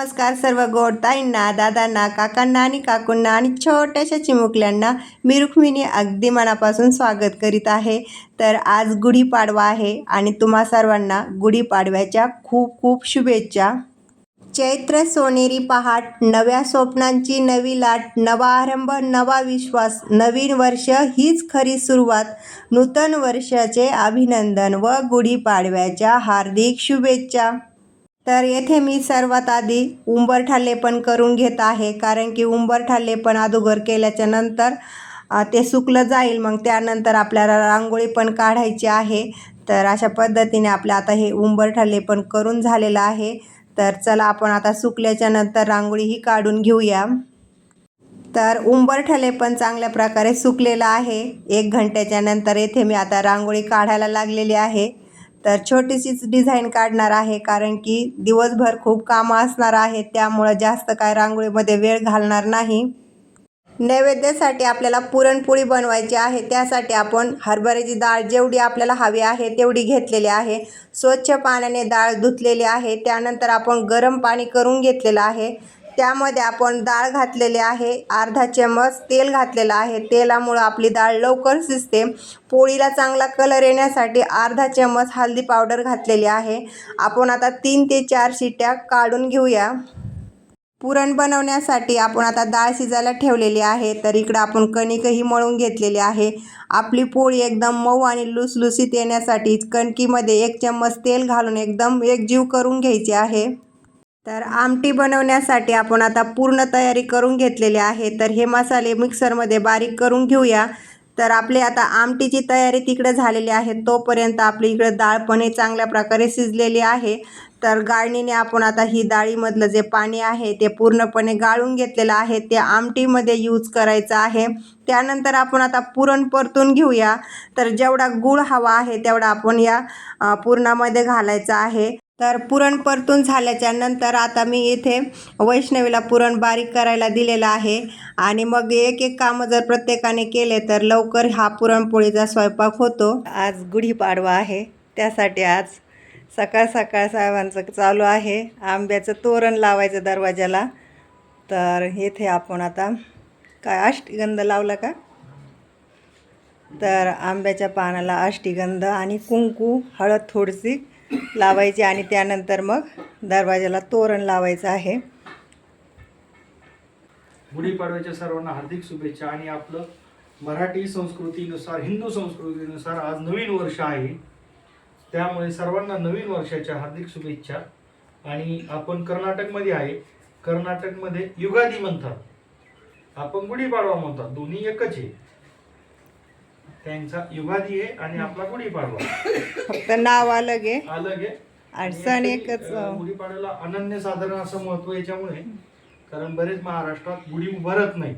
नमस्कार सर्व गोड ताईंना दादांना काकांना आणि काकूंना आणि छोट्याशा चिमुकल्यांना मी रुक्मिणी अगदी मनापासून स्वागत करीत आहे. तर आज गुढीपाडवा आहे आणि तुम्हा सर्वांना गुढीपाडव्याच्या खूप खूप शुभेच्छा. चैत्र सोनेरी पहाट नव्या स्वप्नांची नवी लाट नवा आरंभ नवा विश्वास नवीन वर्ष हीच खरी सुरुवात. नूतन वर्षाचे अभिनंदन व गुढीपाडव्याच्या हार्दिक शुभेच्छा. तर येथे मी सर्वात आधी उंबरठा लेपन करून घेत आहे कारण की उंबरठा पण अगोदर केल्याच्यानंतर ते सुकलं जाईल. मग त्यानंतर आपल्याला रांगोळी पण काढायची आहे. तर अशा पद्धतीने आपलं आता हे उंबरठा पण करून झालेलं आहे. तर चला आपण आता सुकल्याच्या नंतर रांगोळीही काढून घेऊया. तर उंबरठले पण चांगल्या प्रकारे सुकलेलं आहे. एक घंट्याच्या नंतर येथे मी आता रांगोळी काढायला लागलेली आहे. तर छोटीशीच डिझाईन काढणार आहे कारण की दिवसभर खूप कामं असणार आहेत त्यामुळं जास्त काय रांगोळीमध्ये वेळ घालणार नाही. नैवेद्यासाठी आपल्याला पुरणपोळी बनवायची आहे त्यासाठी आपण हरभऱ्याची डाळ जेवढी आपल्याला हवी आहे तेवढी घेतलेली आहे. स्वच्छ पाण्याने डाळ धुतलेली आहे त्यानंतर आपण गरम पाणी करून घेतलेलं आहे. त्यामध्ये आपण डाळ घातलेली आहे. अर्धा चमच तेल घातलेलं आहे. तेलामुळं आपली डाळ लवकर शिजते. पोळीला चांगला कलर येण्यासाठी अर्धा चमच हळदी पावडर घातलेली आहे. आपण आता तीन ते चार शिट्या काढून घेऊया. पुरण बनवण्यासाठी आपण आता डाळ शिजायला ठेवलेली आहे. तर इकडं आपण कणिकही मळून घेतलेली आहे. आपली पोळी एकदम मऊ आणि लुसलुसीत येण्यासाठी कणकीमध्ये एक चम्मच तेल घालून एकदम एकजीव करून घ्यायची आहे. तर आमटी बनवण्यासाठी आपण आता पूर्ण तयारी करून घेतलेली आहे. तर हे मसाले मिक्सरमध्ये बारीक करून घेऊया. तर आपले आता आमटीची तयारी तिकडे झालेली आहे. तोपर्यंत आपली इकडे डाळ पण चांगल्या प्रकारे शिजलेली आहे. तर गाळणीने आपण आता ही डाळीमधलं जे पाणी आहे ते पूर्णपणे गाळून घेतलेलं आहे. ते आमटीमध्ये यूज करायचं आहे. त्यानंतर आपण आता पुरण परतून घेऊया. तर जेवढा गूळ हवा आहे तेवढा आपण या पुरणामध्ये घालायचा आहे. तर पुरण परतून झाल्याच्यानंतर आता मी इथे वैष्णवीला पुरण बारीक करायला दिलेलं आहे. आणि मग एक एक कामं जर प्रत्येकाने केले तर लवकर हा पुरणपोळीचा स्वयंपाक होतो. आज गुढीपाडवा आहे. त्यासाठी आज सकाळ सकाळ साहेबांचं चालू आहे. आंब्याचं तोरण लावायचं दरवाजाला तर इथे आपण आता काय अष्टगंध लावला का? तर आंब्याच्या पानाला अष्टीगंध आणि कुंकू हळद थोडीशी लावायची आणि त्यानंतर मग दरवाजाला तोरण लावायचं आहे. गुढीपाडव्याच्या सर्वांना हार्दिक शुभेच्छा आणि आपलं मराठी संस्कृतीनुसार हिंदू संस्कृतीनुसार आज नवीन वर्ष आहे. त्यामुळे सर्वांना नवीन वर्षाच्या हार्दिक शुभेच्छा. आणि आपण कर्नाटकमध्ये आहे. कर्नाटकमध्ये युगादी म्हणतात. आपण गुढीपाडवा म्हणतात. दोन्ही एकच आहे. त्यांचा युगादी आहे आणि आपला गुढीपाडवा. फक्त नाव अलग आहे. अलग आहे. आणि सण एकच अं, गुढीपाडव्याला अनन्य साधारण असं महत्त्व याच्यामुळे कारण बरेच महाराष्ट्रात गुढी उभारत नाही.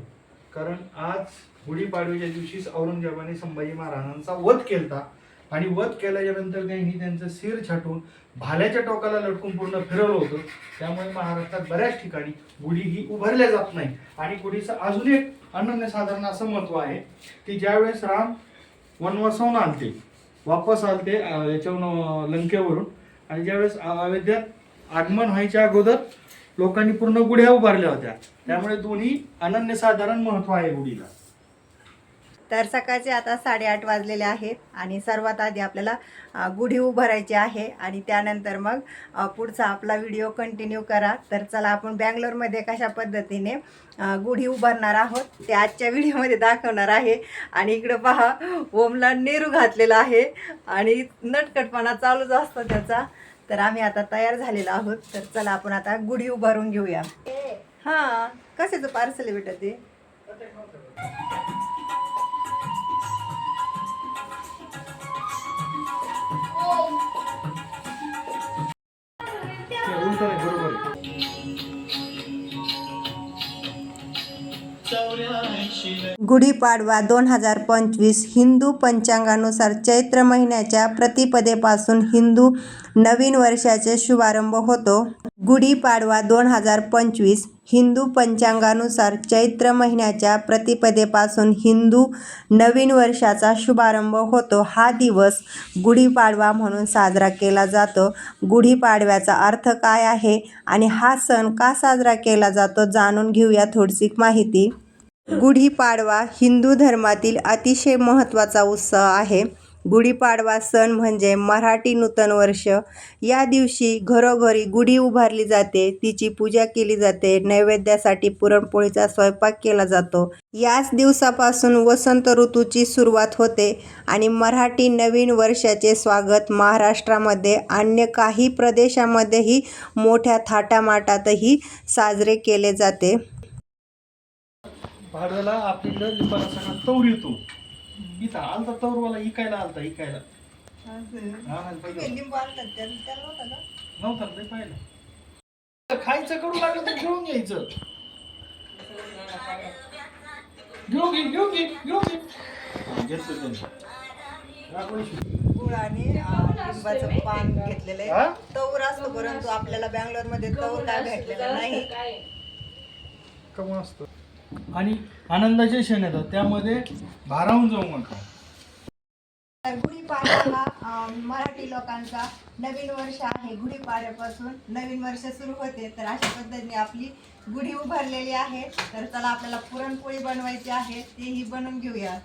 कारण आज गुढीपाडव्याच्या दिवशीच औरंगजेबाने संभाजी महाराजांचा वध केलता. आणि वध केल्याच्यानंतर त्यांनी त्यांचं सिर छाटून भाल्याच्या टोकाला लटकून पूर्ण फिरवलं होतं. त्यामुळे महाराष्ट्रात बऱ्याच ठिकाणी गुढी ही उभारल्या जात नाही. आणि गुढीचं अजून एक अनन्यसाधारण असं महत्त्व आहे की ज्यावेळेस राम वनवासाहून आलते वापस आलते याच्याहून लंकेवरून. आणि ज्यावेळेस अयोध्येत आगमन व्हायच्या अगोदर लोकांनी पूर्ण गुढ्या उभारल्या होत्या. त्यामुळे दोन्ही अनन्यसाधारण महत्त्व आहे गुढीला. तर सकाळचे आता साडेआठ वाजलेले आहेत आणि सर्वात आधी आपल्याला गुढी उभारायची आहे आणि त्यानंतर मग पुढचा आपला व्हिडिओ कंटिन्यू करा. तर चला आपण बँगलोरमध्ये कशा पद्धतीने गुढी उभारणार आहोत ते आजच्या व्हिडिओमध्ये दाखवणार आहे. आणि इकडं पहा ओमला नेहरू घातलेला आहे आणि नटकटपणा चालूच असतो त्याचा. तर आम्ही आता तयार झालेलो आहोत. तर चला आपण आता गुढी उभारून घेऊया. हां कशाचं पार्सल आहे बेटा ते? ते गुढीपाडवा दोन हजार पंचवीस हिंदू पंचांगानुसार चैत्र महिन्याच्या प्रतिपदेपासून हिंदू नवीन वर्षाचे शुभारंभ होतो. गुढीपाडवा दोन हजार पंचवीस हिंदू पंचांगानुसार चैत्र महिन्याच्या प्रतिपदेपासून हिंदू नवीन वर्षाचा शुभारंभ होतो. हा दिवस गुढीपाडवा म्हणून साजरा केला जातो. गुढीपाडव्याचा अर्थ काय आहे आणि हा सण का साजरा केला जातो जाणून घेऊया थोडीशी माहिती. गुढीपाडवा हिंदू धर्मातील अतिशय महत्त्वाचा उत्सव आहे. गुढीपाडवा सण म्हणजे मराठी नूतन वर्ष. या दिवशी घरोघरी गुढी उभारली जाते तिची पूजा केली जाते नैवेद्यासाठी पुरणपोळीचा स्वयंपाक केला जातो. याच दिवसापासून वसंत ऋतूची सुरुवात होते आणि मराठी नवीन वर्षाचे स्वागत महाराष्ट्रामध्ये अन्य काही प्रदेशामध्येही मोठ्या थाटामाटातही साजरे केले जाते. पाडव्याला आपल्याकडं लिंबाला सगळा तौर येतो. इथं आलता तौरवाला इकायला आलता इकायला. हा, पहिलं. नव्हता ना ते पाहिलं. खायचं करू लागलं तर घेऊन यायचं घेऊन घे घेऊन घे घेऊन घे. घेतलं गुळ आणि लिंबाचं पान घेतलेलं हा? आहे असतो परंतु आपल्याला बँगलोरमध्ये तौर काय भेटलेला नाही. कम असतं. आणि आनंदाचे क्षण येतात. त्यामध्ये भारावून जाऊ नका. गुढीपाडवा हा अं, मराठी लोकांचा नवीन वर्ष आहे. गुढीपाडव्यापासून नवीन वर्ष सुरू होते. तर अशा पद्धतीने आपली गुढी उभारलेली आहे. तर चला आपल्याला पुरणपोळी बनवायची आहे. तेही बनवून घेऊया.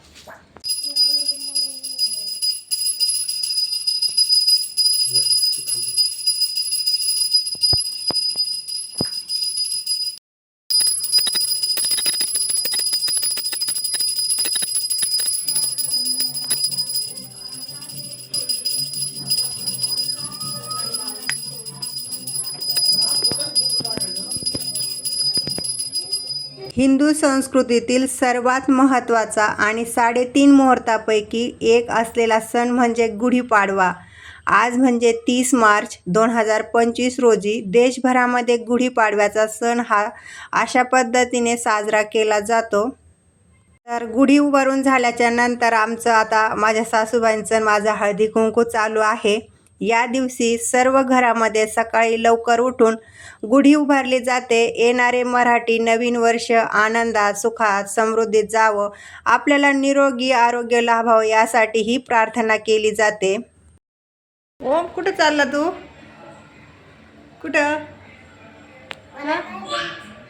हिंदू संस्कृतीतील सर्वात महत्त्वाचा आणि साडेतीन मुहूर्तापैकी एक असलेला सण म्हणजे गुढीपाडवा. आज म्हणजे तीस मार्च दोन हजार पंचवीस रोजी देशभरामध्ये गुढीपाडव्याचा सण हा अशा पद्धतीने साजरा केला जातो. तर गुढी उभारून झाल्याच्यानंतर आमचं आता माझ्या सासूबाईंचं माझा हळदी कुंकू चालू आहे. या दिवशी सर्व घरामध्ये सकाळी लवकर उठून गुढी उभारली जाते. येणारे मराठी नवीन वर्ष आनंदात सुखात समृद्धीत जावं. आपल्याला निरोगी आरोग्य लाभावं यासाठी ही प्रार्थना केली जाते. ओम कुठं चालला तू? कुठं?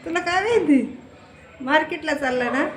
तुला काय माहिती? मार्केटला चालला ना?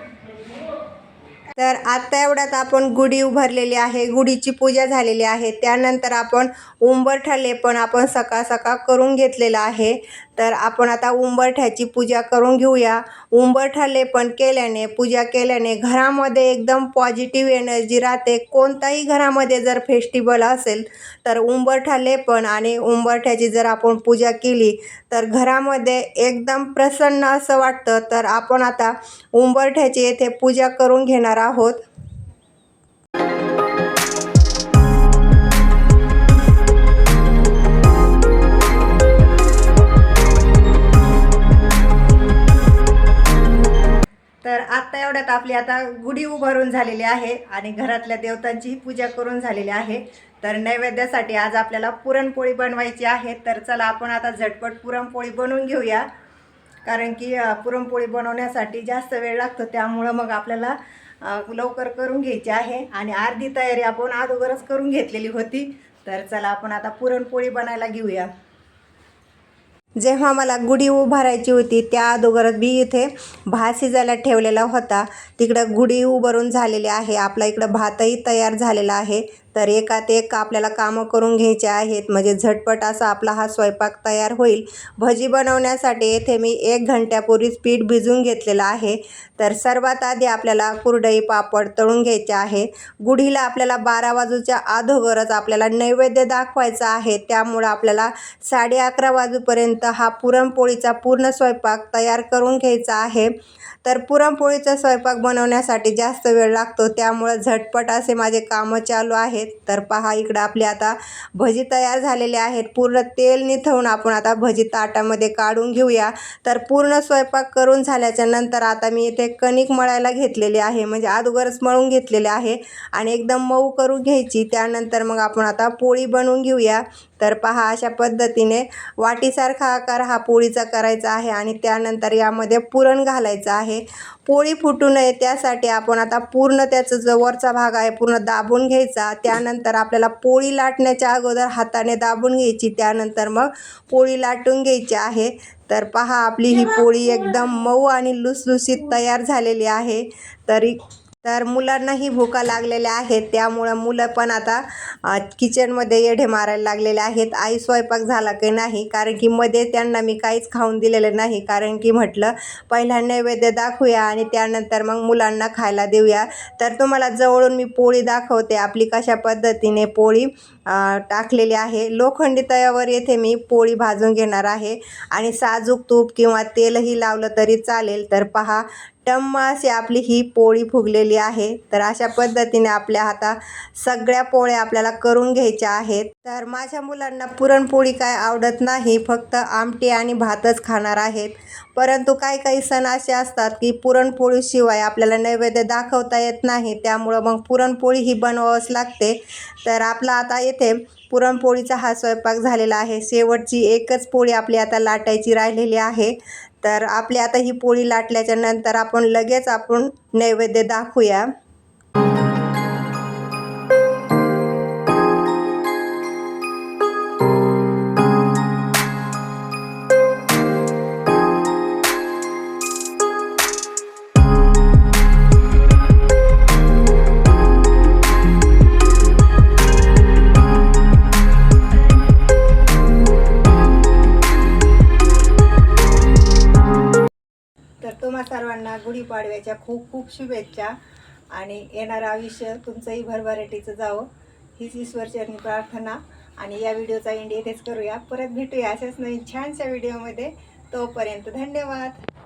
तर आता एवढ्यात आपण गुढी उभारलेली आहे गुढीची पूजा झालेली आहे. त्यानंतर आपण उंबरठा पण आपण सकाळ सकाळ करून घेतलेलं आहे. तर आपण आता उंबरठ्याची पूजा करून घेऊया. उंबरठा लेपन केल्याने पूजा केल्याने घरामध्ये एकदम पॉझिटिव्ह एनर्जी राहते. कोणताही घरामध्ये जर फेस्टिवल असेल तर उंबरठा लेपन आणि उंबरठ्याची जर आपण पूजा केली तर घरामध्ये एकदम प्रसन्न असं वाटतं. तर आपण आता उंबरठ्याची येथे पूजा करून घेणार आहोत. आपली आता गुढी उभारून झालेली आहे आणि घरातल्या देवतांचीही पूजा करून झालेली आहे. तर नैवेद्यासाठी आज आपल्याला पुरणपोळी बनवायची आहे. तर चला आपण आता झटपट पुरणपोळी बनवून घेऊया. कारण की पुरणपोळी बनवण्यासाठी जास्त वेळ लागतो त्यामुळं मग आपल्याला लवकर करून घ्यायची आहे. आणि अर्धी तयारी आपण अगोदरच करून घेतलेली होती. तर चला आपण आता पुरणपोळी बनायला घेऊया. जेव्हा मला गुढी उभारायची होती त्या अगोदरच मी इथे भात शिजायला ठेवलेला होता. तिकडं गुढी उभारून झालेली आहे. आपला इकडं भातही तयार झालेला आहे. तर एकात एक आपल्याला कामं करून घ्यायचे आहेत. म्हणजे झटपट असा आपला हा स्वयंपाक तयार होईल. भजी बनवण्यासाठी येथे मी एक घंट्यापूर्वीच पीठ भिजवून घेतलेलं आहे. तर सर्वात आधी आपल्याला कुरडई पापड तळून घ्यायचे आहे. गुढीला आपल्याला बारा वाजूच्या अगोदरच आपल्याला नैवेद्य दाखवायचा आहे. त्यामुळं आपल्याला साडे अकरा वाजूपर्यंत हा पुरणपोळीचा पूर्ण स्वयंपाक तयार करून घ्यायचा आहे. तर पुरणपोळीचा स्वयंपाक बनवण्यासाठी जास्त वेळ लागतो. त्यामुळं झटपट असे माझे कामं चालू आहेत. आहेत. तर पहा इकडं आपले आता भजी तयार झालेले आहेत. पूर्ण तेल निथळून आपण आता भजी ताटामध्ये काढून घेऊया. तर पूर्ण स्वयंपाक करून झाल्याच्यानंतर आता मी इथे कणिक मळायला घेतलेले आहे. म्हणजे अगोदरच मळून घेतलेले आहे आणि एकदम मऊ करून घ्यायची. त्यानंतर मग आपण आता पोळी बनवून घेऊया. तर पहा अशा पद्धतीने वाटीसारखा आकार हा पोळीचा करायचा आहे आणि त्यानंतर यामध्ये पुरण घालायचं आहे. पोळी फुटू नये त्यासाठी आपण आता पूर्ण त्याचं जो वरचा भाग आहे पूर्ण दाबून घ्यायचा. त्यानंतर आपल्याला पोळी लाटण्याच्या अगोदर हाताने दाबून घ्यायची. त्यानंतर मग पोळी लाटून घ्यायची आहे. तर पहा आपली ही पोळी एकदम मऊ आणि लुसलुसीत तयार झालेली आहे. तरी तर मुलांनाही भुका लागलेल्या आहेत. त्यामुळं मुलं पण आता किचनमध्ये येढे मारायला लागलेले आहेत. आई स्वयंपाक झाला की नाही? कारण की मध्ये त्यांना मी काहीच खाऊन दिलेलं नाही. कारण की म्हटलं पहिला नैवेद्य दाखवूया आणि त्यानंतर मग मुलांना खायला देऊया. तर तुम्हाला जवळून मी पोळी दाखवते. आपली कशा पद्धतीने पोळी टाकलेली आहे. लोखंडी तयावर येथे मी पोळी भाजून घेणार आहे. आणि साजूक तूप किंवा तेलही लावलं तरी चालेल. तर पहा टम्मा अशी आपली ही पोळी फुगलेली आहे. तर अशा पद्धतीने आपल्या हाता सगळ्या पोळ्या आपल्याला करून घ्यायच्या आहेत. तर माझ्या मुलांना पुरणपोळी काय आवडत नाही फक्त आमटी आणि भातच खाणार आहेत. परंतु काही काही सण असे असतात की पुरणपोळीशिवाय आपल्याला नैवेद्य दाखवता येत नाही. त्यामुळं मग पुरणपोळी ही बनवावंच लागते. तर आपला आता येथे पुरणपोळीचा हा स्वयंपाक झालेला आहे. शेवटची एकच पोळी आपली आता लाटायची राहिलेली आहे. तर आपली आता ही पोळी लाटल्याच्या नंतर आपण लगेच आपण नैवेद्य दाखवूया. सर्वांना खूप खूप शुभेच्छा. आणि येणारं आयुष्य तुमचंही भरभराटीचं जावं. हीच ईश्वरचरणी प्रार्थना. आणि या व्हिडिओचा एंड येथेच करूया. परत भेटूया अशाच नवीन छानशा व्हिडिओमध्ये. तोपर्यंत धन्यवाद.